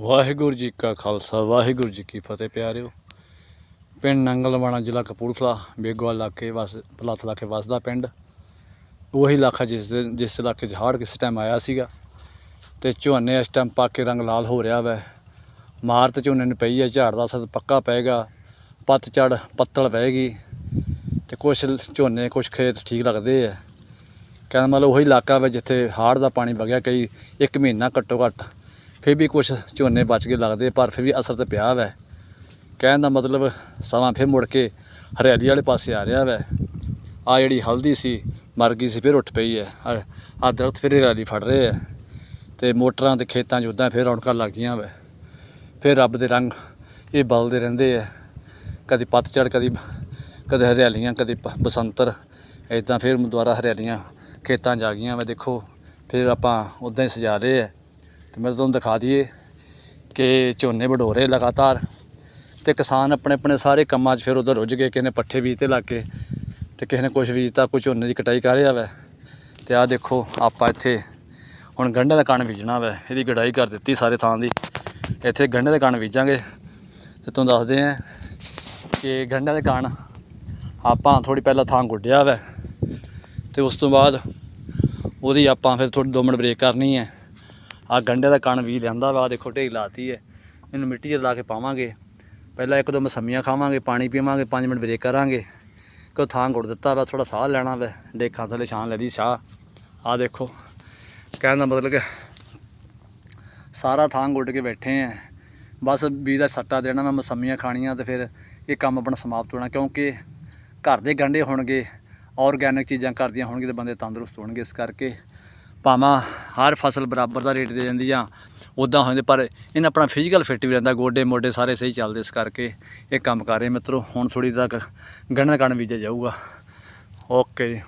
ਵਾਹਿਗੁਰੂ ਜੀ ਕਾ ਖਾਲਸਾ, ਵਾਹਿਗੁਰੂ ਜੀ ਕੀ ਫਤਿਹ ਪਿਆਰਿਓ। ਪਿੰਡ ਨੰਗਲਵਾਣਾ ਜ਼ਿਲ੍ਹਾ ਕਪੂਰਥਲਾ ਬੇਗੋਵਾਲ ਇਲਾਕੇ ਵਸ, ਪਲਾਥ ਇਲਾਕੇ ਵਸਦਾ ਪਿੰਡ। ਉਹੀ ਇਲਾਕਾ ਜਿਸ ਦੇ ਜਿਸ ਇਲਾਕੇ 'ਚ ਹੜ੍ਹ ਕਿਸ ਟਾਈਮ ਆਇਆ ਸੀਗਾ। ਤੇ ਝੋਨੇ ਇਸ ਟਾਈਮ ਪੱਕ ਕੇ ਰੰਗ ਲਾਲ ਹੋ ਰਿਹਾ ਵੈ। ਮਾਰਤ ਝੋਨੇ ਨੂੰ ਪਈ ਹੈ ਝਾੜ ਦਾ ਅਸਰ ਪੱਕਾ ਪਏਗਾ ਪੱਤਝੜ ਪੱਤਲ ਪਏਗੀ ਤੇ ਕੁਛ ਝੋਨੇ, ਕੁਛ ਖੇਤ ਠੀਕ ਲੱਗਦੇ ਆ। ਕਹਿੰਦਾ ਮਤਲਬ ਉਹੀ ਇਲਾਕਾ ਵਾ ਜਿੱਥੇ ਹੜ੍ਹ ਦਾ ਪਾਣੀ ਵਗਿਆ ਕਈ, ਇੱਕ ਮਹੀਨਾ ਘੱਟੋ ਘੱਟ। ਫਿਰ ਵੀ ਕੁਛ ਝੋਨੇ ਬਚ ਕੇ ਲੱਗਦੇ, ਪਰ ਫਿਰ ਵੀ ਅਸਰ ਤੇ ਪਿਆ ਵੈ। ਕਹਿਣ ਦਾ ਮਤਲਬ ਸਮਾਂ ਫਿਰ ਮੁੜ ਕੇ ਹਰਿਆਲੀ ਵਾਲੇ ਪਾਸੇ ਆ ਰਿਹਾ ਵੈ। ਆ ਜਿਹੜੀ ਹਲਦੀ ਸੀ, ਮਰ ਗਈ ਸੀ, ਫਿਰ ਉੱਠ ਪਈ ਹੈ। ਆ ਦਰਖਤ ਫਿਰ ਹਰਿਆਲੀ ਫੜ ਰਹੇ ਆ ਤੇ ਮੋਟਰਾਂ ਤੇ ਖੇਤਾਂ 'ਚ ਉਦਾਂ ਫਿਰ ਰੌਣਕਾਂ ਲੱਗ ਗਈਆਂ ਵੈ। ਫਿਰ ਰੱਬ ਦੇ ਰੰਗ ਇਹ ਬਲਦੇ ਰਹਿੰਦੇ ਆ ਕਦੀ ਪਤਝੜ ਕਦੀ ਕਦੇ ਹਰਿਆਲੀਆਂ, ਕਦੇ ਪ- ਬਸੰਤਰ। ਇਦਾਂ ਫਿਰ ਦੁਬਾਰਾ ਹਰਿਆਲੀਆਂ ਖੇਤਾਂ 'ਚ ਆ ਗਈਆਂ ਵਾ, ਦੇਖੋ। ਫਿਰ ਆਪਾਂ ਉਦਾਂ ਹੀ ਸਜਾ ਰਹੇ ਆ ਤੇ ਮੈਂ ਤੁਹਾਨੂੰ ਦਿਖਾ ਦਈਏ ਕਿ ਝੋਨੇ ਵਢੋ ਰਹੇ ਲਗਾਤਾਰ ਤੇ ਕਿਸਾਨ ਆਪਣੇ ਆਪਣੇ ਸਾਰੇ ਕੰਮਾਂ 'ਚ ਫਿਰ ਉਧਰ ਰੁੱਝ ਗਏ, ਕਿਸੇ ਨੇ ਪੱਠੇ ਬੀਜਤੇ ਲੱਗ ਕੇ ਤੇ ਕਿਸੇ ਨੇ ਕੁਛ ਬੀਜਤਾ ਕੁਛ ਝੋਨੇ ਦੀ ਕਟਾਈ ਕਰ ਰਿਹਾ ਵੈ। ਤੇ ਆਹ ਦੇਖੋ, ਆਪਾਂ ਇੱਥੇ ਹੁਣ ਗੰਢੇ ਦਾ ਕਣ ਬੀਜਣਾ ਵੈ, ਇਹਦੀ ਗਡਾਈ ਕਰ ਦਿੱਤੀ ਸਾਰੇ ਥਾਂ ਦੀ। ਇੱਥੇ ਗੰਢੇ ਦੇ ਕਣ ਬੀਜਾਂਗੇ ਤੇ ਤੁਹਾਨੂੰ ਦੱਸਦੇ ਆ ਕਿ ਗੰਢੇ ਦੇ ਕਣ ਆਪਾਂ ਥੋੜੀ ਪਹਿਲਾਂ ਥਾਂ ਗੁੱਡਿਆ ਵੈ ਤੇ ਉਸ ਤੋਂ ਬਾਅਦ ਉਹਦੀ ਆਪਾਂ ਫਿਰ ਥੋੜੀ 2 ਮਿੰਟ ਬ੍ਰੇਕ ਕਰਨੀ ਹੈ। ਆ ਗੰਢੇ ਦਾ ਕਣ ਵੀ ਲਿਆਂਦਾ ਵਾ, ਆਹ ਦੇਖੋ ਢੇਕ ਲਾਤੀ ਹੈ ਇਹਨੂੰ ਮਿੱਟੀ 'ਚ ਲਾ ਕੇ ਪਾਵਾਂਗੇ। ਪਹਿਲਾਂ ਇੱਕ ਦੋ ਮਸਮੀਆਂ ਖਾਵਾਂਗੇ, ਪਾਣੀ ਪੀਵਾਂਗੇ 5 ਮਿੰਟ ਬ੍ਰੇਕ ਕਰਾਂਗੇ। ਕੋ ਥਾਂ ਗੁੱਡ ਦਿੱਤਾ ਵਾ ਥੋੜਾ ਸਾਹ ਲੈਣਾ ਵਾ ਡੇਖਾਂ ਥੱਲੇ ਛਾਂ ਲੈ ਲਈ ਸਾਹ। ਆ ਦੇਖੋ, ਕਹਿਣ ਦਾ ਮਤਲਬ ਕਿ ਸਾਰਾ ਥਾਂ ਗੁੱਡ ਕੇ ਬੈਠੇ ਆ। ਬਸ ਬੀਜ ਦਾ ਸੱਟਾ ਦੇਣਾ ਮੈਂ ਮਸਮੀਆਂ ਖਾਣੀਆਂ ਤੇ ਫਿਰ ਇਹ ਕੰਮ ਆਪਣਾ ਸਮਾਪਤ ਹੋਣਾ, ਕਿਉਂਕਿ ਘਰ ਦੇ ਗੰਡੇ ਹੋਣਗੇ ਆਰਗੈਨਿਕ ਚੀਜ਼ਾਂ ਘਰ ਦੀਆਂ ਹੋਣਗੇ ਤੇ ਬੰਦੇ ਤੰਦਰੁਸਤ ਹੋਣਗੇ ਇਸ ਕਰਕੇ। ਭਾਵਾਂ ਹਰ ਫਸਲ ਬਰਾਬਰ ਦਾ ਰੇਟ ਦੇ ਜਾਂਦੀ ਜਾਂ ਉਦਾਂ ਹੋ ਜਾਂਦੇ ਪਰ ਇਹਨਾਂ ਆਪਣਾ ਫਿਜ਼ੀਕਲ ਫਿੱਟ ਵੀ ਰਹਿੰਦਾ, ਗੋਡੇ ਮੋਢੇ ਸਾਰੇ ਸਹੀ ਚੱਲਦੇ ਇਸ ਕਰਕੇ ਇਹ ਕੰਮ ਕਰ ਰਹੇ ਮਿੱਤਰੋ, ਹੁਣ ਥੋੜੀ ਤੱਕ ਗਣਨ ਕਣ ਬੀਜਿਆ ਜਾਊਗਾ। ਓਕੇ ਜੀ।